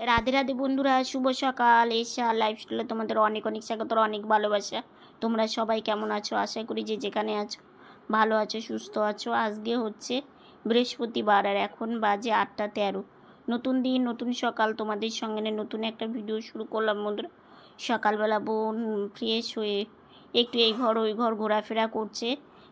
রাধে রাধে বন্ধুরা, শুভ সকাল। এসা লাইফস্টাইলে তোমাদের অনেক অনেক স্বাগত, অনেক ভালোবাসা। তোমরা সবাই কেমন আছো? আশা করি যে যেখানে আছো, ভালো আছো, সুস্থ আছো। আজকে হচ্ছে বৃহস্পতিবার আর এখন বাজে আটটা তেরো। নতুন দিন, নতুন সকাল। তোমাদের সঙ্গে নতুন একটা ভিডিও শুরু করলাম বন্ধুরা। সকালবেলা বোন ফ্রেশ হয়ে একটু এই ঘর, ওই ঘর ঘোরাফেরা করছে,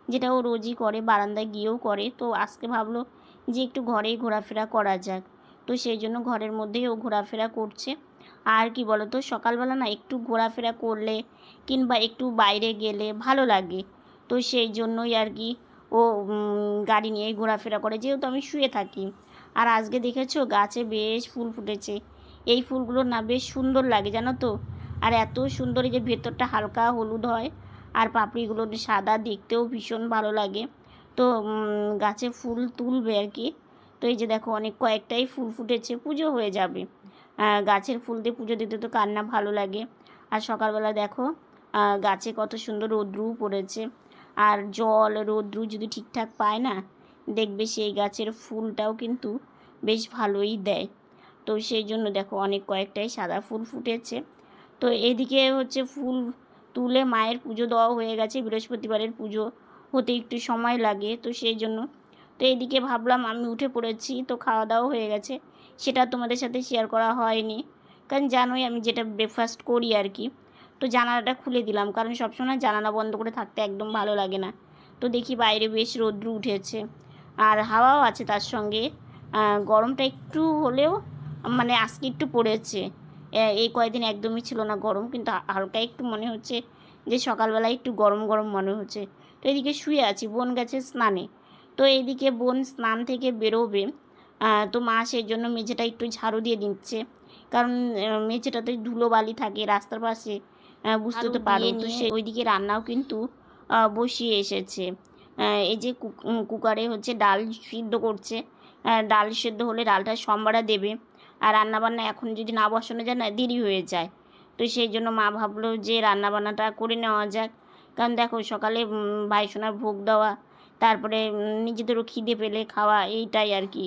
যেটা ও রোজই করে, বারান্দায় গিয়েও করে। তো আজকে ভাবলো যে একটু ঘরেই ঘোরাফেরা করা যাক। তো সেই জন্য ঘরের মধ্যেই ও ঘোরাফেরা করছে। আর কি বলো তো সকালবেলা না একটু ঘোরাফেরা করলে কিংবা একটু বাইরে গেলে ভালো লাগে। তো সেই জন্যই আর কি ও গাড়ি নিয়ে ঘোরাফেরা করে। যেহেতু আমি শুয়ে থাকি। আর আজকে দেখেছ, গাছে বেশ ফুল ফুটেছে। এই ফুলগুলো না বেশ সুন্দর লাগে, জানো তো? আর এত সুন্দর যে ভেতরটা হালকা হলুদ হয়, আর পাপড়িগুলো সাদা দেখতেও ভীষণ ভালো লাগে। তো গাছে ফুল তুলবে আর কি। তো এই যে দেখো অনেক কয়েকটাই ফুল ফুটেছে, পুজো হয়ে যাবে। গাছের ফুল দিয়ে পুজো দিতে তো কান্না ভালো লাগে। আর সকালবেলা দেখো গাছে কত সুন্দর রৌদ্রু পড়েছে। আর জল, রৌদ্রু যদি ঠিকঠাক পায় না, দেখবে সেই গাছের ফুলটাও কিন্তু বেশ ভালোই দেয়। তো সেই জন্য দেখো অনেক কয়েকটাই সাদা ফুল ফুটেছে। তো এদিকে হচ্ছে ফুল তুলে মায়ের পুজো দেওয়া হয়ে গেছে, বৃহস্পতিবারের পুজো হতে একটু সময় লাগে। তো সেই জন্য তো এইদিকে ভাবলাম আমি উঠে পড়েছি, তো খাওয়া দাওয়া হয়ে গেছে। সেটা তোমাদের সাথে শেয়ার করা হয়নি। কারণ জানোই আমি যেটা ব্রেকফাস্ট করি আর কি। তো জানালাটা খুলে দিলাম, কারণ সবসময় জানালা বন্ধ করে থাকতে একদম ভালো লাগে না। তো দেখি বাইরে বেশ রৌদ্র উঠেছে। আর হাওয়াও আছে তার সঙ্গে। গরমটা একটু হলেও মানে আজকে একটু পড়েছে। এই কয়েকদিন একদমই ছিল না গরম, কিন্তু হালকা একটু মনে হচ্ছে যে সকালবেলায় একটু গরম গরম মনে হচ্ছে। তো এদিকে শুয়ে আছি, বোন গেছে স্নানে। তো এইদিকে বোন স্নান থেকে বেরোবে। তো মা সেই জন্য মেঝেটা একটু ঝাড়ু দিয়ে দিচ্ছে। কারণ মেঝেটাতে ধুলো বালি থাকে রাস্তার পাশে। বুঝতে তো পারো তো সে ওইদিকে রান্নাও কিন্তু বসিয়ে এসেছে। এই যে কুক- কুকারে হচ্ছে ডাল সিদ্ধ করছে। ডাল সিদ্ধ হলে ডালটা সম্বারা দেবে। আর রান্নাবান্না এখন যদি না বসানো যায় না দেরি হয়ে যায়। তো সেই জন্য মা ভাবলো যে রান্নাবান্নাটা করে নেওয়া যাক। কারণ দেখো সকালে ভাইসোনার ভোগ দেওয়া তারপরে নিজেদেরও খিদে পেলে খাওয়া এইটাই আর কি।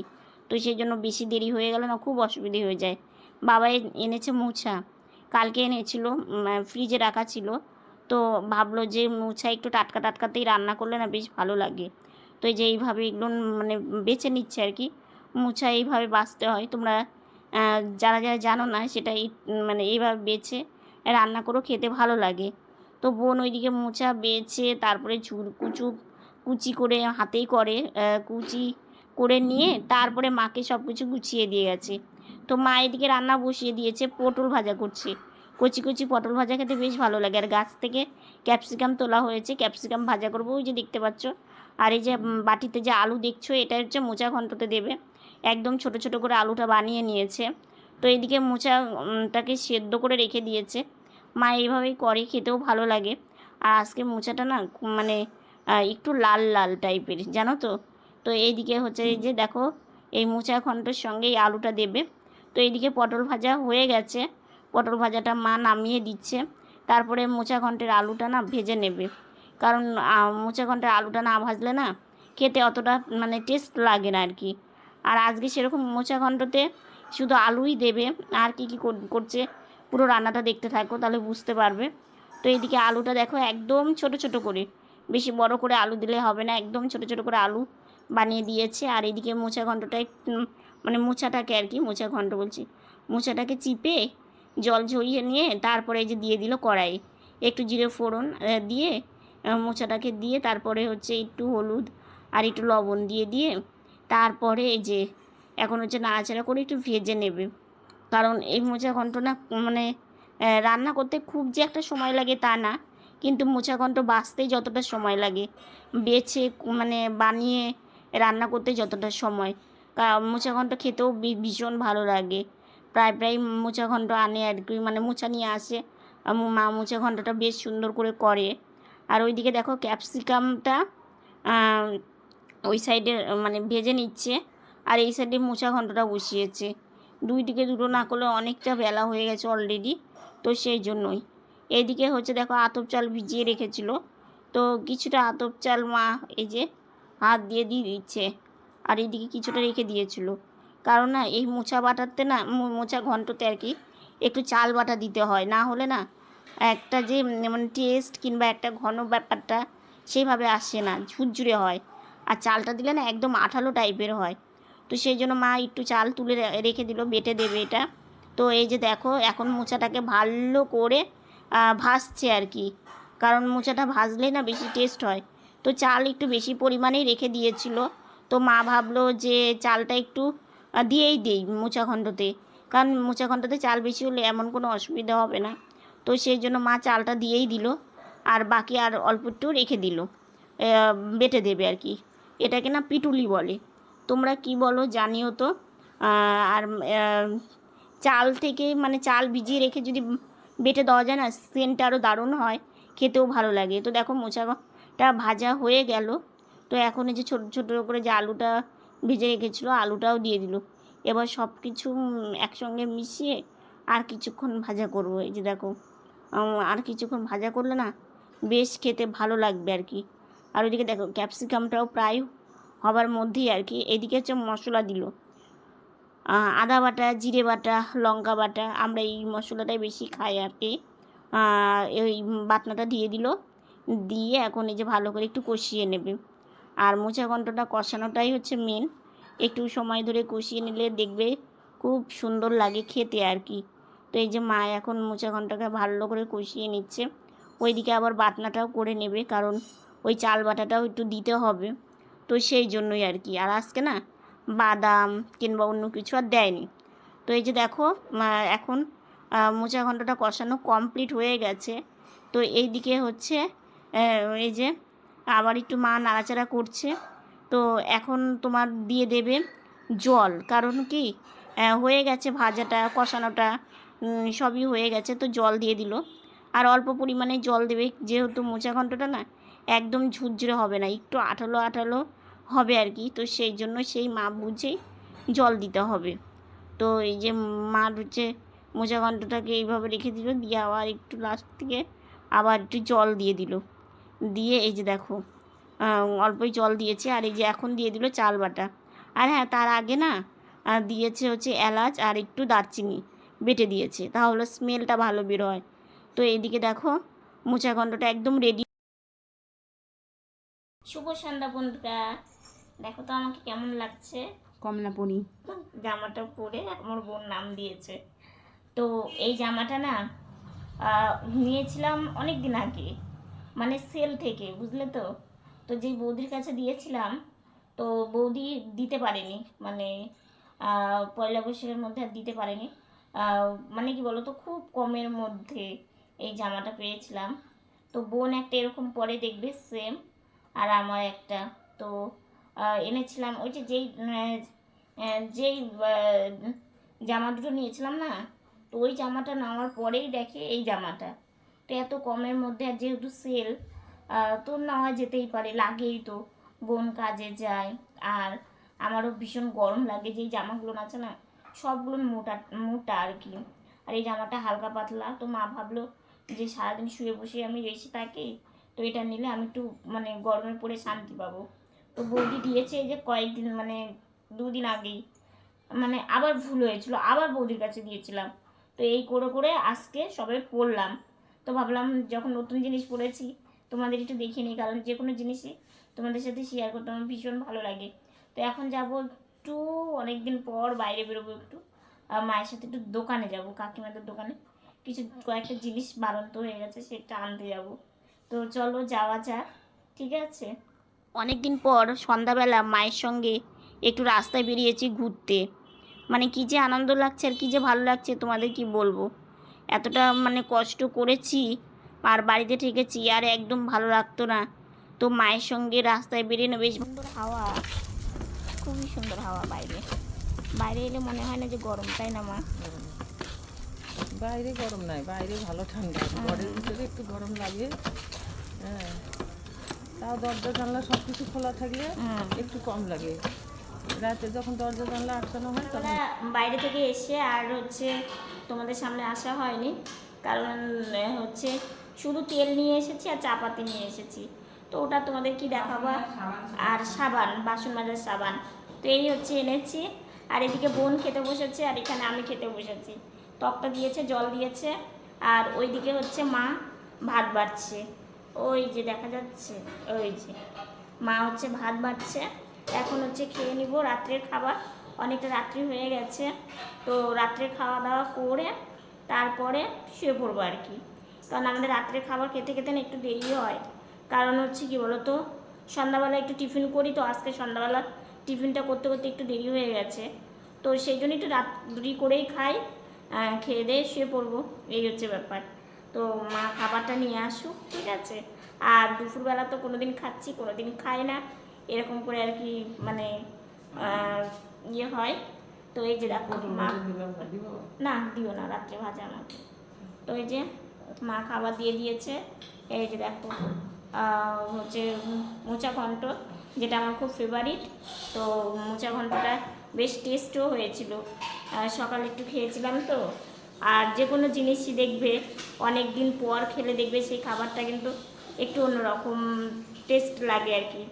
তো সেই জন্য বেশি দেরি হয়ে গেল না, খুব অসুবিধে হয়ে যায়। বাবা এনেছে মোছা। কালকে এনেছিল ফ্রিজে রাখা ছিল। তো ভাবলো যে মোছা একটু টাটকা টাটকাতেই রান্না করলে না বেশ ভালো লাগে। তো এই যে এইভাবে এগুলো মানে বেছে নিচ্ছে আর কি। মোছা এইভাবে বাঁচতে হয়। তোমরা যারা যারা জানো না, সেটা মানে এইভাবে বেছে রান্না করেও খেতে ভালো লাগে। তো বোন ওইদিকে মোচা বেছে, তারপরে ঝুর কুচু কুচি করে হাতেই করে কুচি করে নিয়ে তারপরে মাকে সব কিছু গুছিয়ে দিয়ে গেছে। তো মা এদিকে রান্না বসিয়ে দিয়েছে, পটল ভাজা করছে। কচি কচি পটল ভাজা খেতে বেশ ভালো লাগে। আর গাছ থেকে ক্যাপসিকাম তোলা হয়েছে, ক্যাপসিকাম ভাজা করব ওই যে দেখতে পাচ্ছ। আর এই যে বাটিতে যে আলু দেখছ, এটা হচ্ছে মোচা ঘন্টতে দেবে। একদম ছোট ছোট করে আলুটা বানিয়ে নিয়েছে। তো এদিকে মোচাটাকে সেদ্ধ করে রেখে দিয়েছে। মা এইভাবেই করে, খেতেও ভালো লাগে। আর আজকে মোচাটা না মানে একটু লাল লাল টাইপের জানো তো? তো এইদিকে হচ্ছে এই যে দেখো, এই মোচা ঘন্টর সঙ্গে এই আলুটা দেবে। তো এইদিকে পটল ভাজা হয়ে গেছে। পটল ভাজাটা মা নামিয়ে দিচ্ছে। তারপরে মোচা ঘন্টের আলুটা না ভেজে নেবে। কারণ মোচা ঘন্টের আলুটা না ভাজলে না খেতে অতটা মানে টেস্ট লাগে না আর কি আর আজকে সেরকম মোচা ঘন্টতে শুধু আলুই দেবে। আর কি কি করছে, পুরো রান্নাটা দেখতে থাকো, তাহলে বুঝতে পারবে। তো এইদিকে আলুটা দেখো একদম ছোট ছোট করে। বেশি বড় করে আলু দিলে হবে না। একদম ছোট ছোট করে আলু বানিয়ে দিয়েছে। আর এদিকে ঘন্টটাই উম, মানে মোচাটাকে আর কি মোচা ঘন্ট বলছি। মোচাটাকে চিপে জল ঝরিয়ে নিয়ে তারপরে যে দিয়ে দিল কড়াই। একটু জিরে ফোড়ন দিয়ে আহ, মোচাটাকে দিয়ে তারপরে হচ্ছে একটু হলুদ আর একটু লবণ দিয়ে দিয়ে তারপরে এই যে এখন হচ্ছে নাড়াচাড়া করে একটু ভেজে নেবে। কারণ এই মোচা ঘন্ট না মানে রান্না করতে খুব যে একটা সময় লাগে তা না। কিন্তু মোচা ঘন্ট বাছতেই যতটা সময় লাগে, বেছে মানে বানিয়ে রান্না করতে যতটা সময়। কা- মোচা খেতেও ভীষণ ভালো লাগে। প্রায় প্রায় মোচা ঘন্ট আনে আর কি মানে মোচা নিয়ে আসে। মো- মা মোচা ঘন্টটা বেশ সুন্দর করে করে। আর ওইদিকে দেখো ক্যাপসিকামটা ওই সাইডে মানে ভেজে নিচ্ছে। আর এই সাইডে মোচা ঘন্টটা বসিয়েছে। দুই দিকে দুটো না করলে অনেকটা বেলা হয়ে গেছে অলরেডি, তো সেই জন্যই। এইদিকে হচ্ছে দেখো আতপ চাল ভিজিয়ে রেখেছিল। তো কিছুটা আতপ চাল মা এই যে হাত দিয়ে দিয়ে দিচ্ছে আর এদিকে কিছুটা রেখে দিয়েছিল। কারণ না এই মোচা বাটাতে না মো- মোচা ঘন্টতে আর কি একটু চাল বাটা দিতে হয়। না হলে না একটা যে মানে টেস্ট কিংবা একটা ঘন ব্যাপারটা সেইভাবে আসে না, ঝুরঝুরে হয়। আর চালটা দিলে না একদম আঠালো টাইপের হয়। তো সেই জন্য মা একটু চাল তুলে রেখে দিল, বেটে দেবে এটা। তো এই যে দেখো এখন মোচাটাকে ভালো করে ভাজছে আর কি। কারণ মোচাটা ভাজলেই না বেশি টেস্ট হয়। তো চাল একটু বেশি পরিমাণেই রেখে দিয়েছিল। তো মা ভাবলো যে চালটা একটু দিয়েই দেই মোচা ঘণ্টতে কারণ মোচা ঘণ্টতে চাল বেশি হলে এমন কোনো অসুবিধা হবে না। তো সেই জন্য মা চালটা দিয়েই দিল। আর বাকি আর অল্প একটু রেখে দিল। বেটে দেবে আর কি। এটাকে না পিটুলি বলে। তোমরা কি বলো জানিও তো। আর চাল থেকে মানে চাল ভিজিয়ে রেখে যদি বেটে দেওয়া যায় না, সেন্টটা আরও দারুণ হয়, খেতেও ভালো লাগে। তো দেখো মোচাটা ভাজা হয়ে গেল। তো এখন এই যে ছোটো ছোটো করে যে আলুটা ভেজে রেখেছিলো, আলুটাও দিয়ে দিল। এবার সব কিছু একসঙ্গে মিশিয়ে আর কিছুক্ষণ ভাজা করব। এই যে দেখো আর কিছুক্ষণ ভাজা করলে না বেশ খেতে ভালো লাগবে আর কি। আর ওইদিকে দেখো, ক্যাপসিকামটাও প্রায় হবার মধ্যেই আর কি। এদিকে হচ্ছে মশলা দিল। আদা বাটা, জিরে বাটা, লঙ্কা বাটা, আমরা এই মশলাটাই বেশি খাই আর কি। এই বাটনাটা দিয়ে দিল। দিয়ে এখন এই যে ভালো করে একটু কষিয়ে নেবে। আর মোচা ঘন্টটা কষানোটাই হচ্ছে মেন একটু সময় ধরে কষিয়ে নিলে দেখবে খুব সুন্দর লাগে খেতে আর কি। তো এই যে মা এখন মোচা ঘন্টাকে ভালো করে কষিয়ে নিচ্ছে। ওইদিকে আবার বাটনাটাও করে নেবে, কারণ ওই চাল বাটাটাও একটু দিতে হবে। তো সেই জন্যই আর কি। আর আজকে না বাদাম কিংবা অন্য কিছু আর দেয়নি। তো এই যে দেখো এখন মোচা ঘন্টটা কষানো কমপ্লিট হয়ে গেছে। তো এই দিকে হচ্ছে এই যে আবার একটু মা নাড়াচাড়া করছে। তো এখন তোমার দিয়ে দেবে জল। কারণ কি হয়ে গেছে ভাজাটা, কষানোটা সবই হয়ে গেছে, তো জল দিয়ে দিল। আর অল্প পরিমাণে জল দেবে, যেহেতু মোচা ঘন্টটা না, একদম ঝুরঝুরে হবে না, একটু আঠালো আঠালো হবে আর কি। তো সেই জন্য সেই মাপ বুঝেই জল দিতে হবে। তো এই যে মার হচ্ছে মোচা ঘন্টটাকে এইভাবে রেখে দিল, দিয়ে আবার একটু লাস্ট থেকে আবার একটু জল দিয়ে দিল। দিয়ে এই যে দেখো অল্পই জল দিয়েছে আর এই যে এখন দিয়ে দিল চাল বাটা। আর হ্যাঁ তার আগে না দিয়েছে হচ্ছে এলাচ আর একটু দারচিনি বেটে দিয়েছে, তাহলে স্মেলটা ভালো বের হয় তো এইদিকে দেখো মোচা ঘন্টটা একদম রেডি শুভ সন্ধ্যা বন্ধুরা। দেখো তো আমাকে কেমন লাগছে। কমলাপুরি জামাটা পরে আমার বোন নাম দিয়েছে। তো এই জামাটা না নিয়েছিলাম অনেক দিন আগে মানে সেল থেকে বুঝলে তো? তো যেই বৌদির কাছে দিয়েছিলাম তো বৌদি দিতে পারেনি মানে পয়লা বৈশাখের মধ্যে আর দিতে পারেনি। মানে কি বলো তো খুব কমের মধ্যে এই জামাটা পেয়েছিলাম। তো বোন একটা এরকম পরে দেখবে সেম আর আমার একটা। তো এনেছিলাম। ওই যে যেই যেই জামা দুটো নিয়েছিলাম না, তো ওই জামাটা নেওয়ার পরেই দেখে এই জামাটা। তো এত কমের মধ্যে আর যেহেতু সেল তো নেওয়া যেতেই পারে, লাগেই তো। বোন কাজে যায়, আর আমারও ভীষণ গরম লাগে, যেই জামাগুলো আছে না, সবগুলো মোটা মোটা আর কি। আর এই জামাটা হালকা পাতলা, তো মা ভাবলো যে সারাদিন শুয়ে বসে আমি রেসে থাকি, তো এটা নিলে আমি একটু মানে গরমে পড়ে শান্তি পাবো। তো বৌদি দিয়েছে যে কয়েকদিন মানে দুদিন আগেই। মানে আবার ভুল হয়েছিল, আবার বৌদির কাছে দিয়েছিলাম। তো এই করে করে আজকে সবে পড়লাম। তো ভাবলাম যখন নতুন জিনিস পড়েছি, তোমাদের একটু দেখিয়ে নিই, কারণ যে কোনো জিনিসই তোমাদের সাথে শেয়ার করতে আমার ভীষণ ভালো লাগে। তো এখন যাব একটু অনেক দিন পর বাইরে বেরোবো একটু। মায়ের সাথে একটু দোকানে যাব, কাকিমাদের দোকানে। কিছু কয়েকটা জিনিস বাড়ন্ত হয়ে গেছে, সেটা আনতে যাব। তো চলো যাওয়া যাক, ঠিক আছে? অনেক দিন পর সন্ধ্যাবেলা মায়ের সঙ্গে একটু রাস্তায় বেরিয়েছি ঘুরতে। মানে কী যে আনন্দ লাগছে আর কী যে ভালো লাগছে তোমাদের কি বলব? এতটা মানে কষ্ট করেছি, আর বাড়িতে থেকেছি, আর একদম ভালো লাগতো না। তো মায়ের সঙ্গে রাস্তায় বেরিয়ে বেশ সুন্দর হাওয়া। খুবই সুন্দর হাওয়া বাইরে। বাইরে এলে মনে হয় না যে গরম, তাই না মা? বাইরে গরম নাই, বাইরে ভালো ঠান্ডা। ঘরের ভিতরে একটু গরম লাগে। হ্যাঁ। তাও দরজা জানলা সব কিছু খোলা থাকলে একটু কম লাগে। রাতে যখন দরজা জানলা আটকানো হয় তখন বাইরে থেকে এসে আর হচ্ছে তোমাদের সামনে আসা হয়নি। কারণ হচ্ছে শুধু তেল নিয়ে এসেছি আর চাপাতি নিয়ে এসেছি। তো ওটা তোমাদের কি দেখাবো? আর সাবান বাসন মাজার সাবান। তো এই হচ্ছে এনেছি। আর এদিকে বোন খেতে বসেছে আর এখানে আমি খেতে বসেছি। টকটা দিয়েছে জল দিয়েছে। আর ওইদিকে হচ্ছে মা ভাত বাড়ছে ওই যে দেখা যাচ্ছে, ওই যে। মা হচ্ছে ভাত বাড়ছে, এখন হচ্ছে খেয়ে নিব রাত্রের খাবার। অনেকটা রাত্রি হয়ে গেছে, তো রাত্রের খাওয়া দাওয়া করে তারপরে শুয়ে পড়ব আর কি। কারণ আমাদের রাত্রের খাবার খেতে খেতে না একটু দেরি হয়। কারণ হচ্ছে কি বলতো, সন্ধ্যাবেলা একটু টিফিন করি তো, আজকে সন্ধ্যাবেলা টিফিনটা করতে করতে একটু দেরি হয়ে গেছে। তো সেই জন্য একটু রাত্রি করেই খাই খেয়ে দিয়ে শুয়ে পড়ব, এই হচ্ছে ব্যাপার। তো মা খাবারটা নিয়ে আসুক ঠিক আছে? আর দুপুরবেলা তো কোনো দিন খাচ্ছি কোনো দিন খাই না। এরকম করে আর কি মানে ইয়ে হয়। তো এই যে দেখো মা না দিও না রাত্রে ভাজা আমাকে তো এই যে মা খাবার দিয়ে দিয়েছে। এই যে দেখো হচ্ছে মোচা ঘন্ট যেটা আমার খুব ফেভারিট তো মোচা ঘন্টটা বেশ টেস্টও হয়েছিল। সকালে একটু খেয়েছিলাম তো। আর যে কোনো জিনিসই দেখবে অনেক দিন পর খেলে দেখবে সেই খাবারটা কিন্তু একটু অন্যরকম টেস্ট লাগে আর কি।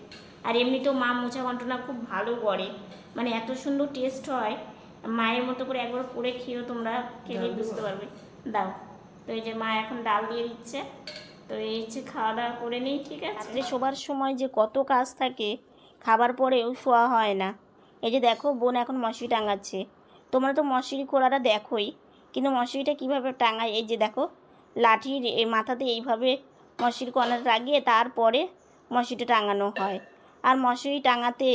আর এমনিতেও মা মোচা ঘন্টনা খুব ভালো করে। মানে এত সুন্দর টেস্ট হয় মায়ের মতো করে একবার করে খেয়েও তোমরা খেলে বুঝতে পারবে। দাও। তো এই যে মা এখন ডাল দিয়ে দিচ্ছে। তো এই হচ্ছে খাওয়া দাওয়া করে নিই ঠিক আছে? রাত্রে শোবার সময় যে কত কাজ থাকে খাবার পরেও শোয়া হয় না। এই যে দেখো বোন এখন মশারি টাঙাচ্ছে। তোমরা তো মশারি খোলাটা দেখোই। কিন্তু মশারিটা কীভাবে টাঙায়? এই যে দেখো লাঠির মাথাতে এইভাবে মশারি কণাটা লাগিয়ে তারপরে মশারিটা টাঙানো হয়। আর মশারি টাঙাতে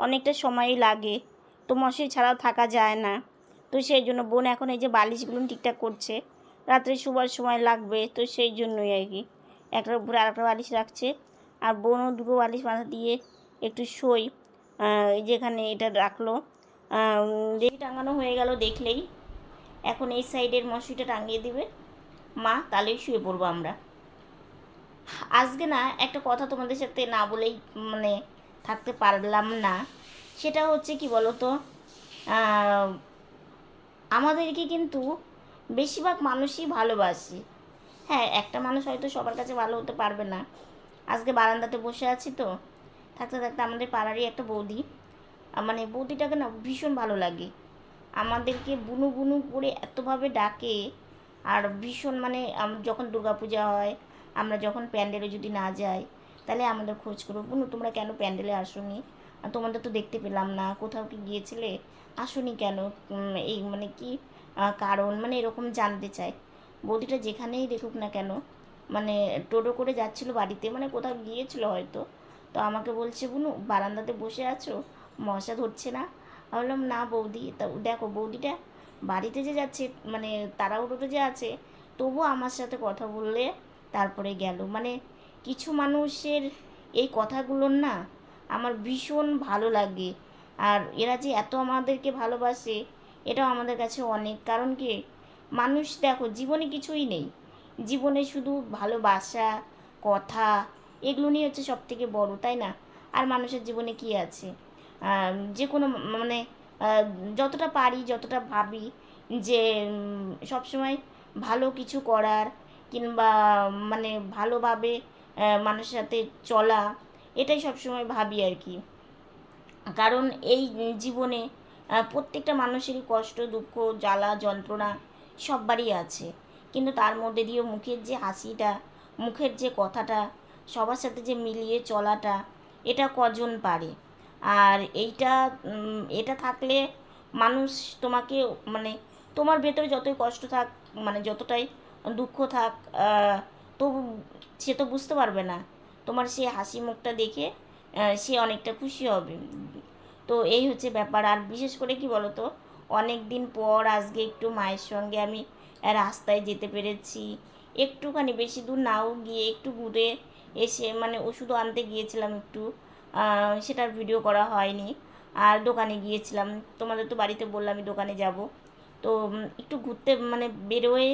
অনেকটা সময় লাগে। তো মশারি ছাড়াও থাকা যায় না। তো সেই জন্য বোন এখন এই যে বালিশগুলো ঠিকঠাক করছে রাত্রে শোবার সময় লাগবে তো সেই জন্যই আর কি। একটার উপরে আরেকটা বালিশ রাখছে। আর বোনও দুটো বালিশ মাথা দিয়ে একটু শোই আহ, এই যে এখানে এটা রাখল। টাঙানো হয়ে গেল দেখলেই। এখন এই সাইডের মশারিটা টাঙিয়ে দিবে। মা, তাহলেই শুয়ে পড়ব আমরা। আজকে না, একটা কথা তোমাদের সাথে না বলেই মানে থাকতে পারলাম না। সেটা হচ্ছে কি বলো তো আমাদেরকে কিন্তু বেশিরভাগ মানুষই ভালোবাসি। হ্যাঁ একটা মানুষ হয়তো সবার কাছে ভালো হতে পারবে না। আজকে বারান্দাতে বসে আছি তো। থাকতে থাকতে আমাদের পাড়ারই একটা বৌদি। মানে বৌদিটাকে না ভীষণ ভালো লাগে। আমাদেরকে বুনু বুনু করে এতভাবে ডাকে আর ভীষণ মানে যখন দুর্গাপূজা হয়, আমরা যখন প্যান্ডেলে যদি না যাই, তাহলে আমাদের খোঁজ করো, বুনু, তোমরা কেন প্যান্ডেলে আসোনি? তোমাদের তো দেখতে পেলাম না, কোথাও কি গিয়েছিলে? আসোনি কেন? এই মানে কি কারণ মানে এরকম জানতে চাই বৌদিটা যেখানেই দেখুক না কেন মানে টোটো করে যাচ্ছিল বাড়িতে মানে কোথাও গিয়েছিল হয়তো। তো আমাকে বলছে, বুনু, বারান্দাতে বসে আছো? মশা ধরছে না? বললাম না বৌদি, তা দেখো বৌদিটা বাড়িতে যে যাচ্ছে মানে তাড়াহুড়োতে যে আছে, তবুও আমার সাথে কথা বললে তারপরে গেল। মানে কিছু মানুষের এই কথাগুলোর না আমার ভীষণ ভালো লাগে। আর এরা যে এত আমাদেরকে ভালোবাসে, এটাও আমাদের কাছে অনেক। কারণ কি? মানুষ দেখো, জীবনে কিছুই নেই। জীবনে শুধু ভালোবাসা, কথা, এগুলো নিয়ে হচ্ছে সব থেকে বড়, তাই না? আর মানুষের জীবনে কি আছে? যে কোনো মানে যতটা পারি, যতটা ভাবি যে সবসময় ভালো কিছু করার কিংবা মানে ভালোভাবে মানুষের সাথে চলা, এটাই সবসময় ভাবি আর কি। কারণ এই জীবনে প্রত্যেকটা মানুষেরই কষ্ট, দুঃখ, জ্বালা, যন্ত্রণা সববারই আছে। কিন্তু তার মধ্যে দিয়েও মুখের যে হাসিটা, মুখের যে কথাটা, সবার সাথে যে মিলিয়ে চলাটা, এটা কজন পারে? আর এইটা এটা থাকলে মানুষ তোমাকে মানে তোমার ভেতরে যতই কষ্ট থাক মানে যতটাই দুঃখ থাক তবু সে তো বুঝতে পারবে না। তোমার সে হাসি মুখটা দেখে সে অনেকটা খুশি হবে। তো এই হচ্ছে ব্যাপার। আর বিশেষ করে কি বলতো অনেক দিন পর আজকে একটু মায়ের সঙ্গে আমি রাস্তায় যেতে পেরেছি। একটুখানি বেশি দূর নাও গিয়ে একটু ঘুরে এসে মানে ওষুধও আনতে গিয়েছিলাম একটু। সেটার ভিডিও করা হয়নি। আর দোকানে গিয়েছিলাম। তোমাদের তো বাড়িতে বললাম, আমি দোকানে যাব। তো একটু ঘুরতে মানে বেরোয়ে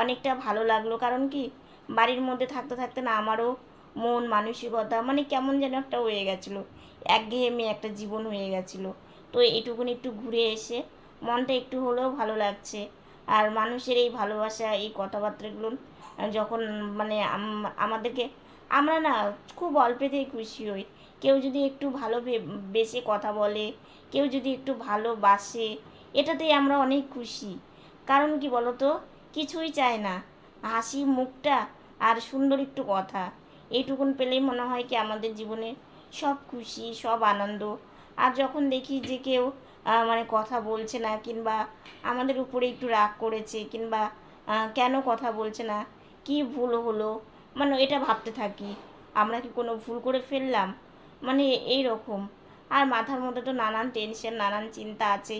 অনেকটা ভালো লাগল। কারণ কি, বাড়ির মধ্যে থাকতে থাকতে না আমারও মন মানসিকতা মানে কেমন যেন একটা হয়ে গেছিল। একঘেয়েমি একটা জীবন হয়ে গেছিল। তো এইটুকুনি একটু ঘুরে এসে মনটা একটু হলেও ভালো লাগছে। আর মানুষের এই ভালোবাসা, এই কথাবার্তাগুলো যখন মানে আমাদেরকে, আমরা না খুব অল্পেতেই খুশি হই। কেউ যদি একটু ভালো বে- বেসে কথা বলে, কেউ যদি একটু ভালোবাসে এটাতেই আমরা অনেক খুশি। কারণ কি বলতো? কিছুই চায় না। হাসি মুখটা আর সুন্দর একটু কথা। এইটুকুন পেলেই মনে হয় কি আমাদের জীবনে সব খুশি, সব আনন্দ। আর যখন দেখি যে কেউ মানে কথা বলছে না কিংবা আমাদের উপরে একটু রাগ করেছে কিংবা কেন কথা বলছে না, কি ভুল হলো মানে এটা ভাবতে থাকি। আমরা কি কোনো ভুল করে ফেললাম? মানে এই রকম আর মাথার মধ্যে তো নানান টেনশন নানান চিন্তা আছে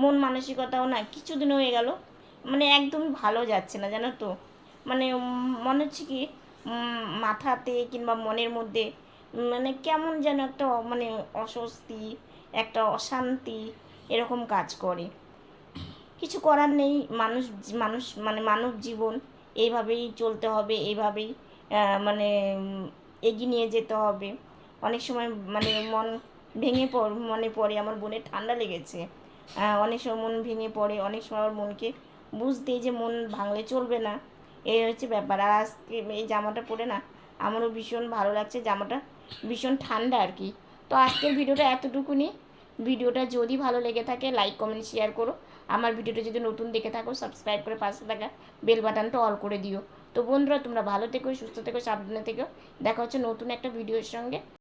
মন মানসিকতাও না কিছুদিন হয়ে গেল মানে একদমই ভালো যাচ্ছে না, জানো তো। মানে মনে হচ্ছে কি মাথাতে কিংবা মনের মধ্যে মানে কেমন যেন একটা মানে অস্বস্তি, একটা অশান্তি এরকম কাজ করে। কিছু করার নেই, মানুষ মানুষ মানে মানব জীবন এইভাবেই চলতে হবে, এইভাবেই মানে এগিয়ে নিয়ে যেতে হবে। অনেক সময় মানে মন ভেঙে পড়, মনে পড়ে, আমার বোনের ঠান্ডা লেগেছে। অনেক সময় মন ভেঙে পড়ে, অনেক সময় আমার মনকে বুঝতে যে মন ভাঙলে চলবে না। এই হচ্ছে ব্যাপার। আর আজকে এই জামাটা পরে না, আমারও ভীষণ ভালো লাগছে, জামাটা ভীষণ ঠান্ডা আর কি। তো আজকের ভিডিওটা এতটুকুনি। ভিডিওটা যদি ভালো লেগে থাকে লাইক কমেন্ট শেয়ার করো। আমার ভিডিওটা যদি নতুন দেখে থাকো সাবস্ক্রাইব করে পাশে থাকা বেল বাটনটা অল করে দিও। তো বন্ধুরা, তোমরা ভালো থেকো, সুস্থ থেকো, সাবধানে থেকো। দেখা হচ্ছে নতুন একটা ভিডিওর সঙ্গে।